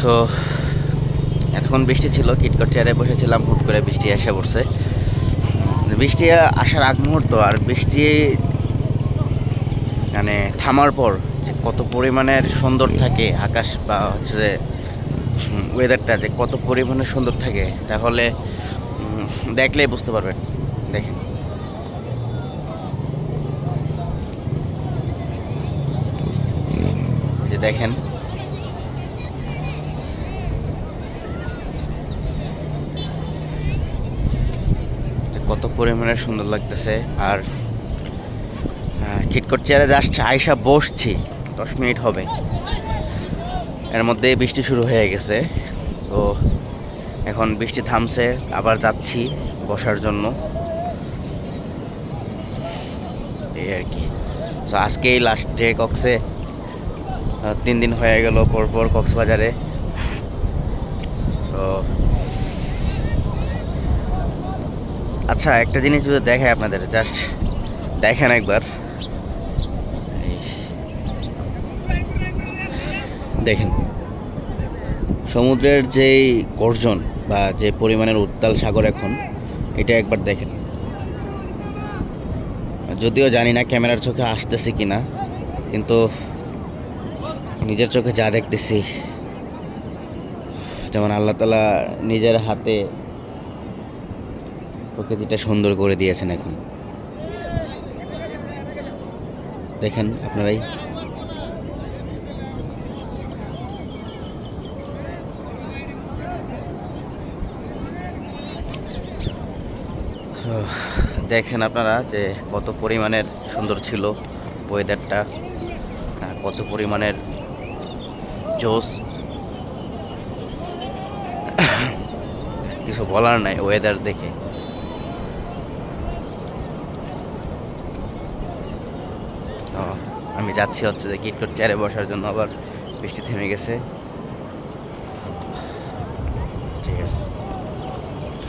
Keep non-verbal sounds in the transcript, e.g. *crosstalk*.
So, এতক্ষণ বৃষ্টি ছিল, কিটকট চেয়ারে বসেছিলাম, হুট করে বৃষ্টি এসে পড়ছে। বৃষ্টি আসার আগ মুহূর্ত আর বৃষ্টি মানে থামার পর যে কত পরিমাণের সুন্দর থাকে আকাশ বা হচ্ছে যে ওয়েদারটা যে কত পরিমাণে সুন্দর থাকে, তাহলে দেখলেই বুঝতে পারবেন। দেখেন। যে দেখেন যে কত পরিমাণে সুন্দর লাগতেছে। আর কিটকট চেয়ারে জাস্ট আয়সা বসছি। দশ মিনিট হবে। এর মধ্যে বৃষ্টি শুরু হয়ে গেছে। তো এখন বৃষ্টি থামছে, আবার যাচ্ছি বসার জন্য। এই আর কি। তো আজকেই লাস্ট ডে কক্সে তিন দিন হয়ে গেল পরপর কক্সবাজারে। তো আচ্ছা একটা জিনিস যদি দেখায় আপনাদের জাস্ট দেখেন একবার। দেখেন। সমুদ্রের যেই গর্জন বা যে পরিমাণের উত্তাল সাগর এখন, এটা একবার দেখেন। যদিও জানি না ক্যামেরার চোখে আসতেছে কি না কিন্তু নিজের চোখে যা দেখতেছি, যেমন আল্লাহ তালা নিজের হাতে প্রকৃতিটা সুন্দর করে দিয়েছেন এখন। দেখেন আপনারাই। দেখেন আপনারা যে কত পরিমাণের সুন্দর ছিল ওয়েদারটা কত পরিমাণের জোস *coughs* কিছু বলার নাই ওয়েদার দেখে। যাচ্ছি হচ্ছে যে কিটকট চেয়ারে বসার জন্য আবার বৃষ্টি থেমে গেছে।